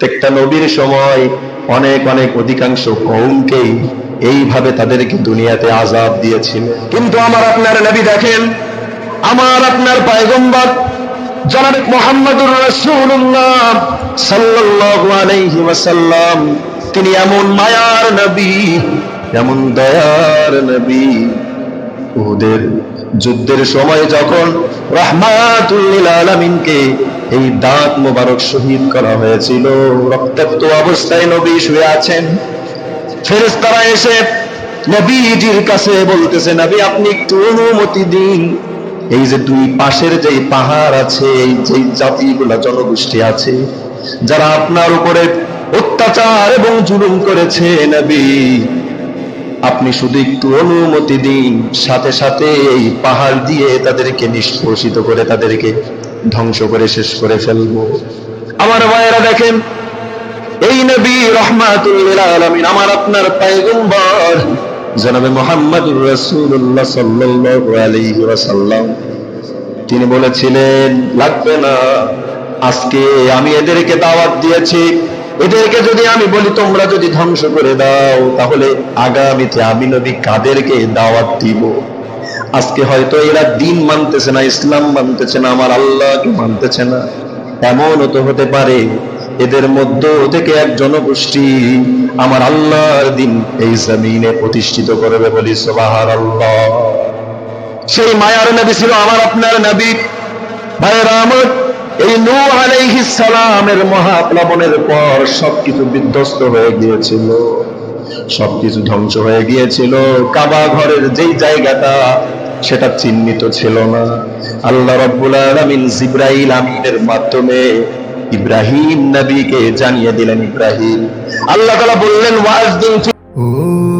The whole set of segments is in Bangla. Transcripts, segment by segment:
প্রত্যেকটা নবীর সময় অনেক অনেক অধিকাংশ কৌমকেই এইভাবে তাদেরকে দুনিয়াতে আজাব দিয়েছিল। কিন্তু আমার আপনার নবী দেখেন, আমার আপনার পায়গম্বর জনাব মোহাম্মদুর রাসূলুল্লাহ সাল্লাল্লাহু আলাইহি ওয়াসাল্লাম, তিনি এমন মায়ার নবী, এমন দয়ার নবী, ওদের যুদ্ধের সময় যখন রহমাতুল্লিল এই দাঁত মোবারক শহীদ করা হয়েছিল, রক্তাক্ত অবস্থায় নবী শুয়ে আছেন। ফেরেশতারা এসে নবীজির কাছে বলতেছে, নবী, আপনি একটু অনুমতি দিন। এই যে দুই পাশের যে পাহাড় আছে, এই যে জাতিগুলা জনগোষ্ঠী আছে, যারা আপনার উপরে অত্যাচার এবং জুলুম করেছে, নবী আপনি শুধু একটু অনুমতি দিন। সাথে সাথে এই পাহাড় দিয়ে তাদেরকে নিষ্পোষিত করে তাদেরকে ধ্বংস করে শেষ করে ফেলব। আমার ভাইয়েরা দেখেন, এই নবী রহমাতুল্লিল আলামিন আমার আপনার পয়গম্বর, জনাবে সাল্লাল্লাহু আলাইহি ওয়াসাল্লাম। তিনি বলেছিলেন, লাগবে না। আজকে আমি এদেরকে দাওয়াত দিয়েছি। এদেরকে যদি আমি বলি, তোমরা যদি ধ্বংস করে দাও, তাহলে আগামীতে আমি নবী কাদেরকে দাওয়াত দিব। আজকে হয়তো এরা দিন মানতেছে না, ইসলাম মানতেছে না, আমার আল্লাহকে মানতেছে না। এমনও তো হতে পারে, এদের মধ্য থেকে এক জনগোষ্ঠী আমার আল্লাহর দিন এই জমিনে প্রতিষ্ঠিত করবে বলি, সুবহানাল্লাহ। সেই মায়ার নবী ছিল আমার আপনার নবী। ভাইয়েরা আমার এই নূহ আলাইহিস সালামের মহাপ্লাবনের পর সবকিছু বিধ্বস্ত হয়ে গিয়েছিল। সবকিছু ধ্বংস হয়ে গিয়েছিল। কাবা ঘরের যেই জায়গাটা, সেটা চিহ্নিত ছিল না। আল্লাহ রাব্বুল আলামিন জিব্রাইল আমিনের মাধ্যমে ইব্রাহিম নবীকে জানিয়ে দিলেন, ইব্রাহিম। আল্লাহ তাআলা বললেন, ওয়াজ ওয়াজদিন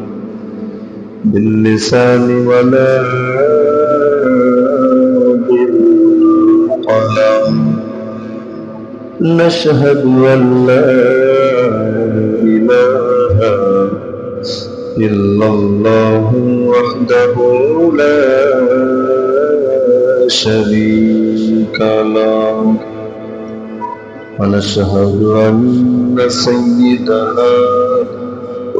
باللسان ولا بالقلم. نشهد أن لا إله إلا الله وحده لا شريك له. ونشهد أن سيدنا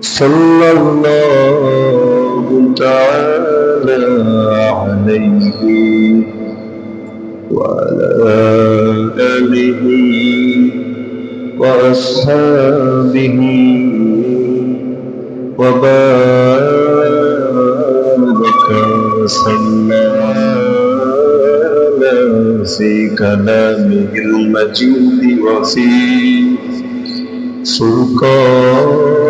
صلى الله تعالى عليه وعلى آله وأصحابه وبارك وسلم في كلامه المجيد وفي فرقانه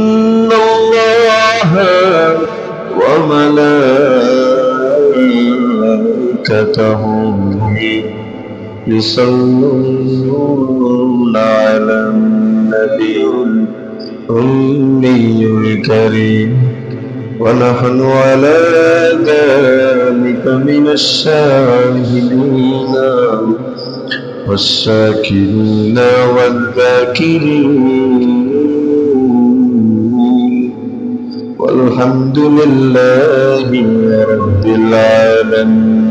يصلون على النبي الأمي الكريم. ونحن على ذلك من الشاهدين والشاكرين والذاكرين. والحمد لله رب العالمين.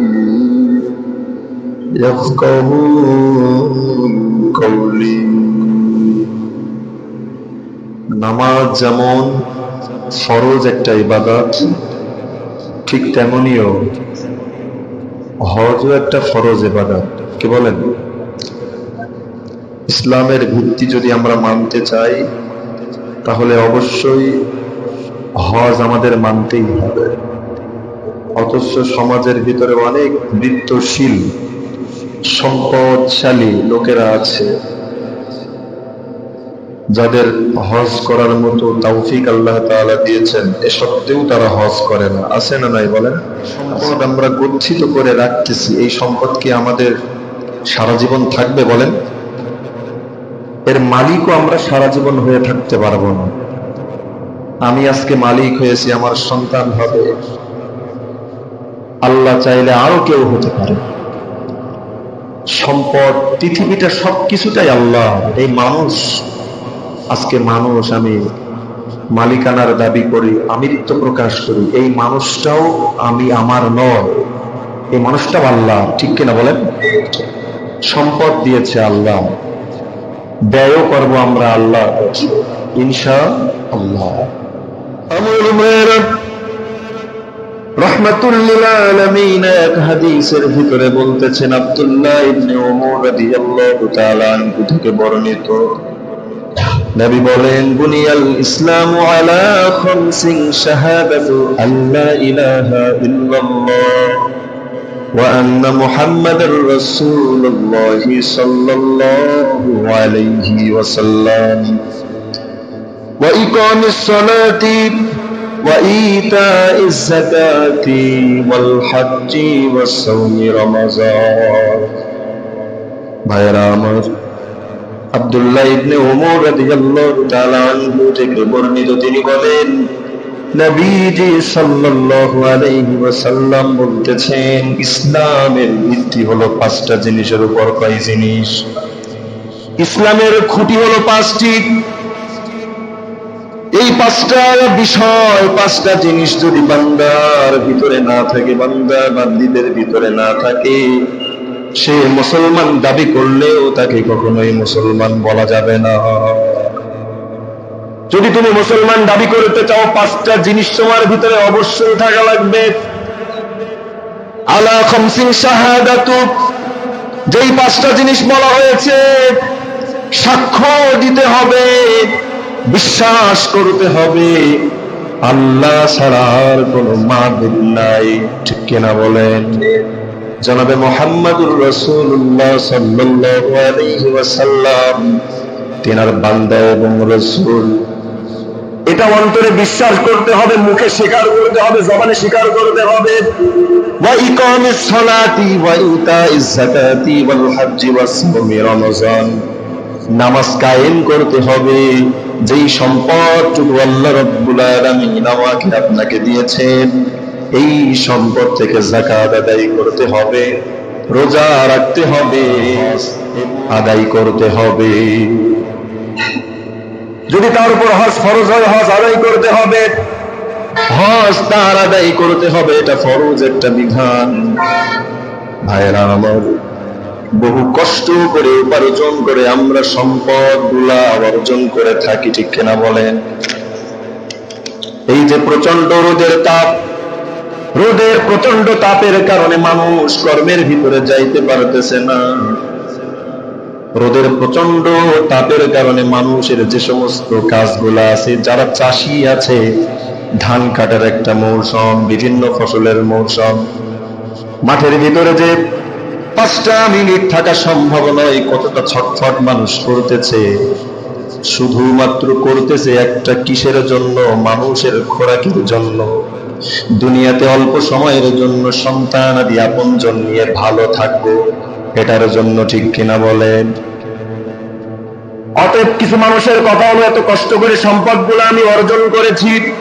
يفقه قولي নামাজ যেমন ফরজ একটা ইবাদত ঠিক তেমনিও হজও একটা ফরজ ইবাদত কি বলেন ইসলামের ভিত্তি যদি আমরা মানতে চাই তাহলে অবশ্যই হজ আমাদের মানতেই হবে অথচ সমাজের ভিতরে অনেক বৃত্তশীল সম্পদশালী লোকেরা আছে, যাদের হজ করার মতো তৌফিক আল্লাহ তাআলা দিয়েছেন। এ সত্ত্বেও তারা হজ করে না। আছে না নাই বলেন? সম্পদ আমরা গচ্ছিত করে রাখতেছি। এই সম্পদ কি আমাদের সারা জীবন থাকবে বলেন? এর মালিকও আমরা সারা জীবন হয়ে থাকতে পারব না। আমি আজকে মালিক হয়েছি, আমার সন্তান হবে। আল্লাহ চাইলে আরও কেউ হতে পারে। সম্পদ, পৃথিবীটা সবকিছুটাই আল্লাহ। এই মানুষ, আজকে মানুষ আমি মালিকানার দাবি করি, আমিত্ব প্রকাশ করি। এই মানুষটাও আমি আমার নয়। এই মানুষটাও আল্লাহ, ঠিক কিনা বলেন? সম্পদ দিয়েছে আল্লাহ। ব্যয়ও করব আমরা আল্লাহ ইনশা আল্লাহ। আমল মেরাত। রাহমাতুল্লিল আলামিন এক হাদিসের ভিতরে বলতেছেন আব্দুল্লাহ ইবনে ওমর রাদিয়াল্লাহু তাআলা আনহু থেকে বর্ণিত। নবী বলেন, বুনিয়াল ইসলামু আলা খামসিন শাহাদাতু আল্লা ইলাহা ইল্লাল্লাহ ওয়া আন্না মুহাম্মাদার রাসূলুল্লাহ সাল্লাল্লাহু আলাইহি ওয়াসাল্লাম। ওয়া ইকামিস সালাতি وإيتاء الزكاة والحج والصوم رمضان ভাইরা আমার আব্দুল্লাহ ইবনে ওমর রাদিয়াল্লাহু তাআলা আনহু থেকে বর্ণিত তিনি বলেন নবীজি সাল্লাল্লাহু আলাইহি ওয়াসাল্লাম বলতেছেন ইসলামের ভিত্তি হলো পাঁচটা জিনিসের উপর কয় জিনিস ইসলামের খুঁটি হলো পাঁচটি এই পাঁচটা বিষয়, পাঁচটা জিনিস যদি বান্দার ভিতরে না থাকে বান্দা বান্দিদের ভিতরে না থাকে, সে মুসলমান দাবি করলেও তাকে কখনোই মুসলমান বলা যাবে না। যদি তুমি মুসলমান দাবি করতে চাও, পাঁচটা জিনিস তোমার ভিতরে অবশ্যই থাকা লাগবে। আলা খমসিন শাহাদাতু, যেই পাঁচটা জিনিস বলা হয়েছে, সাক্ষ্য দিতে হবে। বিশ্বাস করতে হবে। আল্লাহ ছাড়ার কোন মাদুদ নাই। ঠিক কিনা বলেন? জনাবে মোহাম্মদুর রসুল্লাহ ওয়াসাল্লাম, তিনার বান্দা এবং রসুল। এটা অন্তরে বিশ্বাস করতে হবে, মুখে স্বীকার করতে হবে, জবানে স্বীকার করতে হবে। ওয়া ওয়া নামাজ কায়েম করতে হবে। যেই সম্পদটুকু আল্লাহ রব্বুল আমাকে আপনাকে দিয়েছেন, এই সম্পদ থেকে যাকাত আদায় করতে হবে, রোজা রাখতে হবে, আদায় করতে হবে। যদি তার উপর হজ ফরজ হয়, হজ আদায় করতে হবে। হজ তার আদায় করতে হবে, এটা ফরজ একটা বিধান। ভাইয়েরা আমার বহু কষ্ট করে উপার্জন করে আমরা সম্পদগুলা অর্জন করে থাকি, ঠিক কিনা বলেন? এই যে প্রচণ্ড রোদের তাপ, রোদের প্রচণ্ড তাপের কারণে মানুষ কর্মের ভিতরে যাইতে পারতেছে না। রোদের প্রচণ্ড তাপের কারণে মানুষের যে সমস্ত কাজগুলা আছে, যারা চাষি আছে, ধান কাটার একটা মৌসুম, বিভিন্ন ফসলের মৌসুম, মাঠের ভিতরে যে পাঁচটা মিনিট থাকা সম্ভব নয়, কতটা ছটফট মানুষ করতেছে। শুধুমাত্র করতেছে একটা কিসের জন্য? মানুষের খোরাকের জন্য। দুনিয়াতে অল্প সময়ের জন্য সন্তান আদি আপনজন নিয়ে ভালো থাকব, এটার জন্য ঠিক কিনা বলেন? অতএব কিছু মানুষের কথা হলো, এত কষ্ট করে সম্পদগুলো আমি অর্জন করেছি।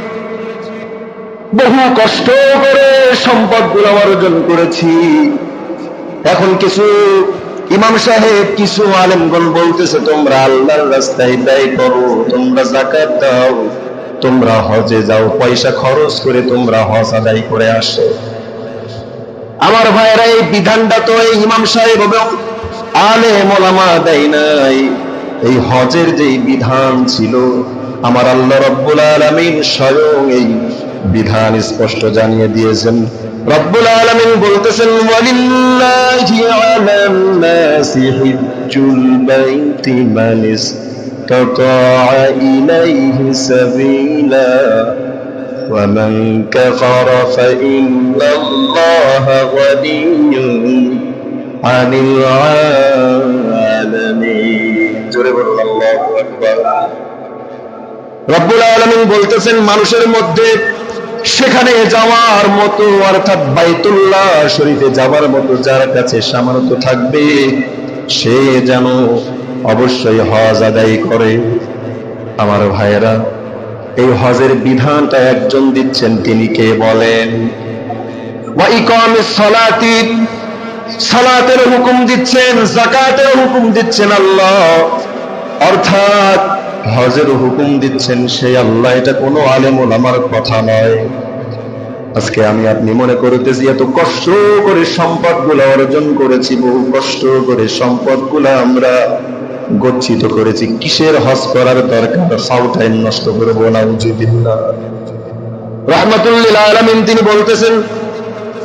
বহু কষ্ট করে সম্পদ সম্পদগুলো অর্জন করেছি। এখন কিছু ইমাম সাহেব, কিছু আলেমগণ বলতেছে, তোমরা আল্লাহর রাস্তায় ব্যয় করো, তোমরা জাকাত দাও, তোমরা হজে যাও, পয়সা খরচ করে তোমরা হজ আদায় করে আসো। আমার ভাইয়েরা, এই বিধানটা তো এই ইমাম সাহেব এবং আলে মোলামা দেয় নাই। এই হজের যে বিধান ছিল, আমার আল্লাহ রব্বুল আলামিন স্বয়ং এই বিধান স্পষ্ট জানিয়ে দিয়েছেন। রব্বুল আলামিন বলতেছেন ওয়ালিল্লাহি আলান নাসি হিজ্জুল বাইতি মান ইসতাতাআ ইলাইহি সাবিলা ومن كفر فإن الله غني عن العالمين জোরে বলুন আল্লাহু আকবার রব্বুল আলামিন বলতেছেন মানুষের মধ্যে সেখানে যাওয়ার মতো, অর্থাৎ বাইতুল্লাহ শরীফে যাওয়ার মতো যার কাছে সামর্থ্য থাকবে, সে যেন অবশ্যই হজ আদায় করে। আমার ভাইয়েরা, এই হজের বিধানটা একজন দিচ্ছেন, তিনি কে বলেন? সালাতের হুকুম দিচ্ছেন, যাকাতের হুকুম দিচ্ছেন আল্লাহ। অর্থাৎ হজের হুকুম দিচ্ছেন, সেই আল্লাহ এটা কোনো আলেম আমার কথা নয়। আজকে আমি আপনি মনে করতেছি, এত কষ্ট করে সম্পদগুলো অর্জন করেছি, বহু কষ্ট করে সম্পদগুলো আমরা গচ্ছিত করেছি। কিসের হজ করার দরকার? ফাউ টাইম নষ্ট করব না উচিত রহমতুল্লিল আলমিন তিনি বলতেছেন,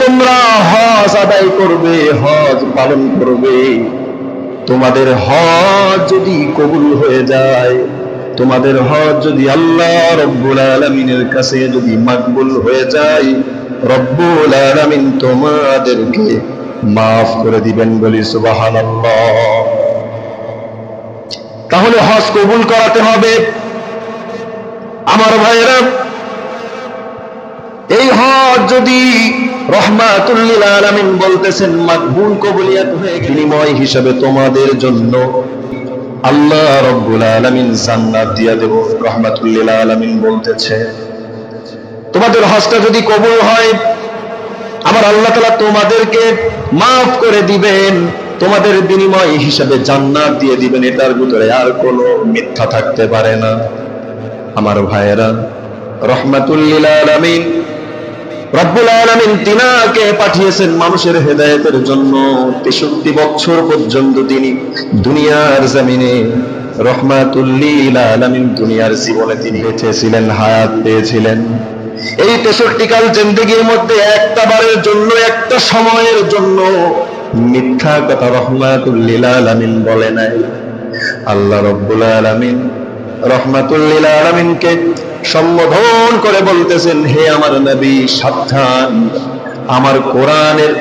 তোমরা হজ আদায় করবে, হজ পালন করবে। তোমাদের হজ যদি কবুল হয়ে যায় তোমাদের হজ যদি আল্লাহ রব্বুল আলমিনের কাছে যদি মাকবুল হয়ে যায়, রব্বুল আলমিন তোমাদেরকে মাফ করে দিবেন বলি সুবাহান তাহলে হজ কবুল করাতে হবে। আমার ভাইয়েরা, এই হজ যদি রহমাতুল্লিল আলামিন বলতেছেন, মাকবুল কবুলিয়াত হয়ে বিনিময় হিসাবে তোমাদের জন্য আল্লাহ রব্বুল আলামিন জান্নাত দিয়া দেব, রহমাতুল্লিল আলামিন বলতেছে, তোমাদের হজটা যদি কবুল হয়, আমার আল্লাহ তাআলা তোমাদেরকে মাফ করে দিবেন, তোমাদের বিনিময় হিসাবে জান্নাত দিয়ে দিবেন, এটার ভিতরে আর কোনো মিথ্যা থাকতে পারে না। আমার ভাইয়েরা, রহমাতুল্লিল আলামিন রব্বুল আলামিন তিনাকে পাঠিয়েছেন মানুষের হেদায়েতের জন্য। তেষট্টি বছর পর্যন্ত তিনি দুনিয়ার রহমাতুল্লিল আলামিন দুনিয়ার জীবনে তিনি বেঁচে ছিলেন হায়াত পেয়েছিলেন। এই তেষট্টি কাল জিন্দগির মধ্যে একটা বারের জন্য, একটা সময়ের জন্য মিথ্যা কথা রহমাতুল্লিল আলামিন বলে নাই। আল্লাহ রব্বুল আলামিন রহমাতুল্লিল আলামিনকে সম্বোধন করে বলতেছেন, হে আমার নবী, সাবধান। আমার কোরআনের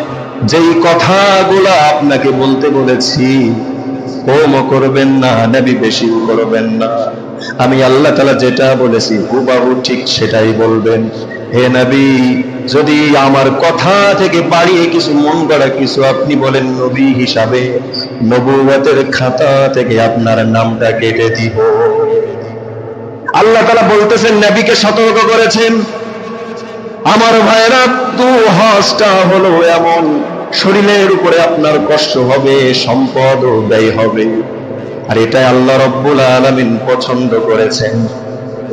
যেই কথাগুলা আপনাকে বলতে বলেছি কমও করবেন না, নবী বেশি করবেন না। আমি আল্লাহ তালা যেটা বলেছি, হুবাহু ঠিক সেটাই বলবেন। হে নবী, যদি আমার কথা থেকে বাড়িয়ে কিছু মন করা কিছু আপনি বলেন নবী হিসাবে নবুয়তের খাতা থেকে আপনার নামটা কেটে দিব। আল্লাহ তালা বলতেছেন, নবীকে সতর্ক করেছেন। আমার ভাইরা তু হজটা হলো এমন। শরীরের উপরে আপনার কষ্ট হবে, সম্পদ ও ব্যয় হবে। আর এটাই আল্লাহ রব্বুল আলমিন পছন্দ করেছেন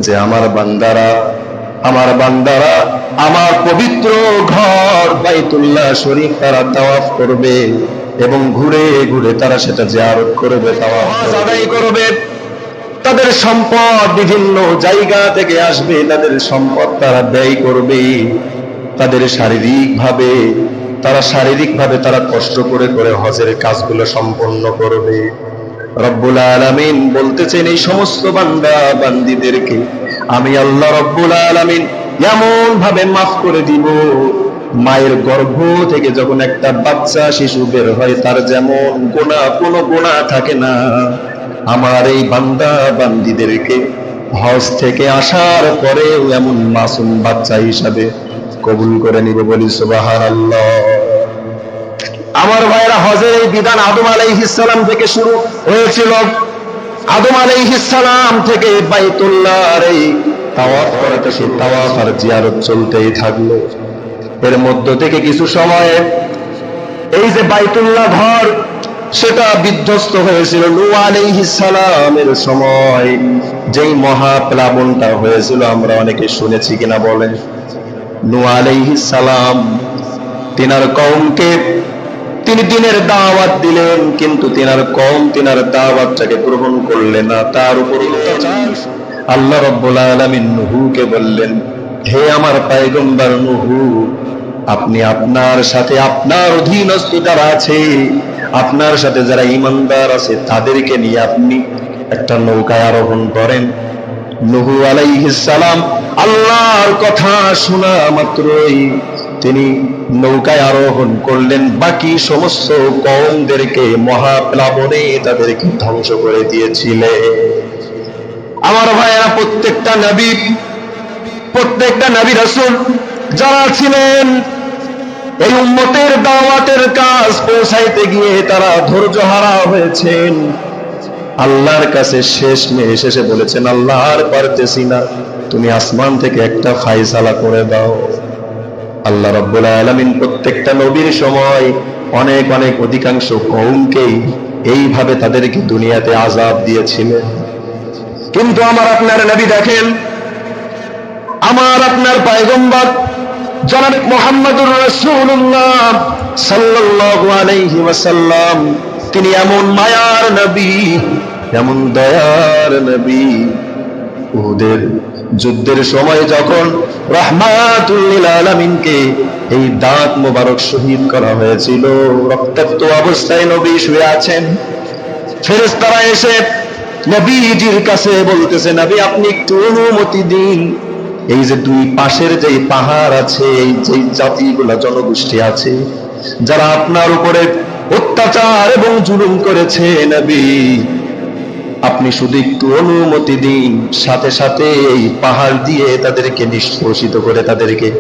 যে আমার বান্দারা আমার বান্দারা আমার পবিত্র ঘর বাইতুল্লাহ শরীফ তারা তাওয়াফ করবে এবং ঘুরে ঘুরে তারা সেটা জিয়ারত করবে, তাওয়াফ আদায় করবে। তাদের সম্পদ বিভিন্ন জায়গা থেকে আসবে, তাদের সম্পদ তারা ব্যয় করবে। তাদের শারীরিক ভাবে তারা শারীরিক ভাবে তারা কষ্ট করে করে হজের কাজগুলো সম্পন্ন করবে। রব্বুল আলামিন বলতেছেন, এই সমস্ত বান্দা বান্দিদেরকে আমি আল্লাহ রব্বুল আলামিন এমন ভাবে মাফ করে দিব, মায়ের গর্ভ থেকে যখন একটা বাচ্চা, শিশু বের হয়, তার যেমন গোনা, কোনো গোনা থাকে না। আমার এই বান্দা বান্দিদেরকে হজ থেকে আসার পরেও এমন মাসুম বাচ্চা হিসাবে কবুল করে নিবে বলি সুবহানাল্লাহ। আমার ভাইরা হজের এই বিধান আদম আলাইহিসসালাম থেকে শুরু হয়েছিল। আদম আলাইহিসসালাম থেকে বাইতুল্লাহর এই তাওয়াফ করাতে সেই তাওয়াফ আর জিয়ারত চলতেই থাকল। এর মধ্য থেকে কিছু সময়ে এই যে বাইতুল্লাহ ঘর সেটা বিধ্বস্ত হয়েছিল নূ আলাইহিসসালামের সময়। যেই মহাপ্লাবনটা হয়েছিল, আমরা অনেকে শুনেছি কিনা নূ আলাইহিসসালাম তিনার কওমকে তিনি দিনের দাওয়াত দিলেন, কিন্তু তিনার কম তিনার দাওয়াতটাকে গ্রহণ করলেন না। তার উপর আল্লাহ রব্বুল আলামিন নুহুকে বললেন, হে আমার পয়গম্বর নুহু আপনি আপনার সাথে আপনার অধীনস্থ যারা আছে, আপনার সাথে যারা ইমানদার আছে, তাদেরকে নিয়ে আপনি একটা নৌকায় আরোহণ করেন। নুহু সালাম আল্লাহর কথা শোনা মাত্রই তিনি নৌকায় আরোহণ করলেন। বাকি সমস্ত কওমদেরকে মহাপ্লাবনে তাদেরকে ধ্বংস করে দিয়েছিলেন। আমার ভাইয়েরা, প্রত্যেকটা নবী প্রত্যেকটা নবী রাসূল যারা ছিলেন, এই উম্মতের দাওয়াতের কাজ পৌঁছাইতে গিয়ে তারা ধৈর্য হারা হয়েছেন। আল্লাহর কাছে শেষ মেয়ে শেষে বলেছেন আল্লাহ আর পারতেছি না। তুমি আসমান থেকে একটা ফাইসালা করে দাও। আল্লাহ রব্বুল আলামিন প্রত্যেকটা নবীর সময় অনেক অনেক অধিকাংশ কৌমকেই এইভাবে তাদেরকে দুনিয়াতে আজাব দিয়েছিলেন। কিন্তু আমার আপনার নবী দেখেন, আমার আপনার পায়গম্বর জনাব মোহাম্মদুর রাসূলুল্লাহ সাল্লাল্লাহু আলাইহি ওয়াসাল্লাম, তিনি এমন মায়ার নবী, এমন দয়ার নবী। উহুদের যুদ্ধের সময় যখন রহমাতুল্লিল আলামিনকে এই দাঁত মোবারক শহীদ করা হয়েছিল, রক্তাক্ত অবস্থায় নবী শুয়ে আছেন। ফেরেশতারা এসে নবীজির কাছে বলতেছে, নবী, আপনি একটু অনুমতি দিন। এই যে দুই পাশের যে পাহাড় আছে, এই যে জাতিগুলা, জনগোষ্ঠী আছে, যারা আপনার উপরে অত্যাচার এবং জুলুম করেছে, নবী, আপনি শুধু একটু অনুমতি দিন, সাথে সাথে এই পাহাড় দিয়ে তাদেরকে নিষ্পোষিত করে, তাদেরকে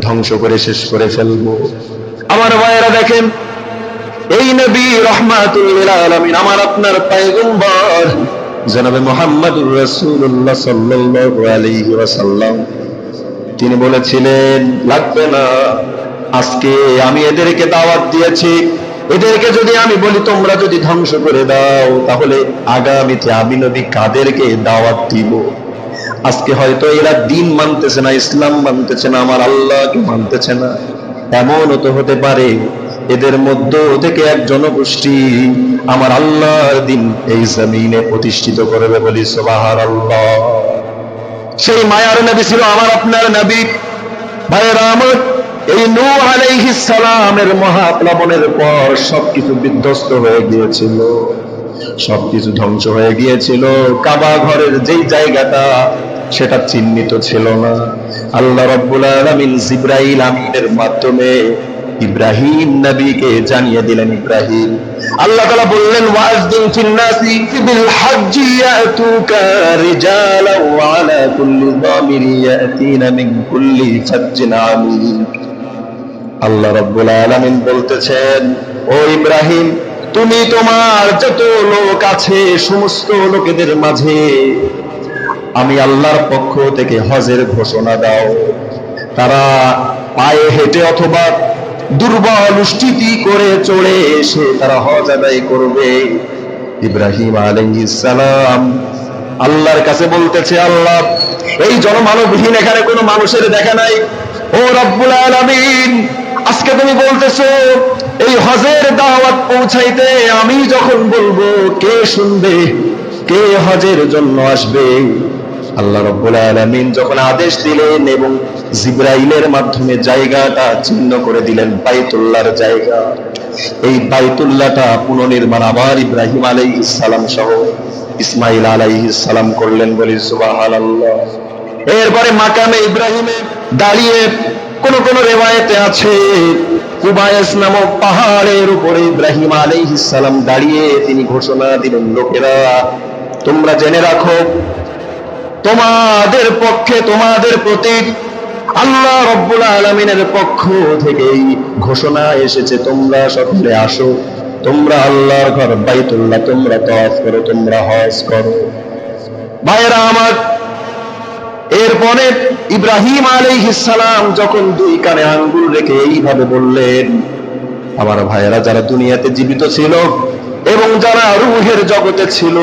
ধ্বংস করে, শেষ করে ফেলব। আমার ভাইয়েরা দেখেন, এই নবী রহমাতুল্লিল আলামিন, আমার আপনার পয়গম্বর জনাবে মোহাম্মদুর ওয়াসাল্লাম। তিনি বলেছিলেন, লাগবে না। আজকে আমি এদেরকে দাওয়াত দিয়েছি। এদেরকে যদি আমি বলি, তোমরা যদি ধ্বংস করে দাও, তাহলে আগামীতে আমি নবী কাদেরকে দাওয়াত দিব? আজকে হয়তো এরা দিন মানতেছে না, ইসলাম মানতেছে না, আমার আল্লাহকে মানতেছে না। এমনও তো হতে পারে এদের মধ্য থেকে এক জনগোষ্ঠী আমার আল্লাহর দিন এই জমিনে প্রতিষ্ঠিত করবে বলি সোবাহার আল্লাহ সেই মায়ার নবী ছিল আমার আপনার নবী। ভাইয়েরা আমার এই নূহ আলাইহিস সালামের মহাপ্লাবনের পর সবকিছু বিধ্বস্ত হয়ে গিয়েছিল। সবকিছু ধ্বংস হয়ে গিয়েছিল। কাবা ঘরের যেই জায়গাটা, সেটা চিহ্নিত ছিল না। আল্লাহ রাব্বুল আলামিন জিব্রাইল আমিনের মাধ্যমে ইব্রাহিম নবীকে জানিয়ে দিলেন ইব্রাহিম। আল্লাহ তাআলা বললেন, ওয়াজদিন বিল কুল্লি মিন কুল্লি ফাজ্জিন আল্লাহ রাব্বুল আলামিন বলতেছেন, ও ইব্রাহিম, তুমি তোমার যত লোক আছে, সমস্ত লোকেদের মাঝে আমি আল্লাহর পক্ষ থেকে হজের ঘোষণা দাও। তারা পায়ে হেঁটে অথবা দুর্বল উষ্ঠিতি করে চড়ে এসে তারা হজ আদায় করবে। ইব্রাহিম সালাম আল্লাহর কাছে বলতেছে, আল্লাহ, এই জনমানবহীন এখানে কোনো মানুষের দেখা নাই। ও রব্বুল আলামিন, আজকে তুমি বলতেছো, এই হজের দাওয়াত পৌঁছাইতে আমি যখন বলব, কে শুনবে? কে হজের জন্য আসবে? আল্লাহ রব্বুল আলামিন যখন আদেশ দিলেন এবং জিব্রাইলের মাধ্যমে জায়গাটা চিহ্ন করে দিলেন, বাইতুল্লাহর জায়গা। এই বাইতুল্লাহটা পুনর্নির্মাণ আবার ইব্রাহিম আলাইহিস সালাম সহ ইসমাইল আলাইহিস সালাম করলেন বলি সুবহানাল্লাহ। এরপরে মাকামে ইব্রাহিমে দাঁড়িয়ে কোন কোন রেওয়ায়েতে আছে, কুবায়েস নামক পাহাড়ের উপরে ইব্রাহিম আলাইহিস সালাম দাঁড়িয়ে তিনি ঘোষণা দিলেন, লোকেরা, তোমরা জেনে রাখো তোমাদের পক্ষে, তোমাদের প্রতি আল্লাহ রব্বুল আলমিনের পক্ষ থেকে এই ঘোষণা এসেছে, তোমরা সকলে আসো, তোমরা আল্লাহর ঘর, বাইতুল্লাহ, তোমরা তফ করো, তোমরা হজ করো। ভাইয়েরা আমার, এরপরে ইব্রাহিম আলাইহিস সালাম যখন দুই কানে আঙ্গুল রেখে এইভাবে বললেন, আমার ভাইয়েরা যারা দুনিয়াতে জীবিত ছিল এবং যারা রুহের জগতে ছিল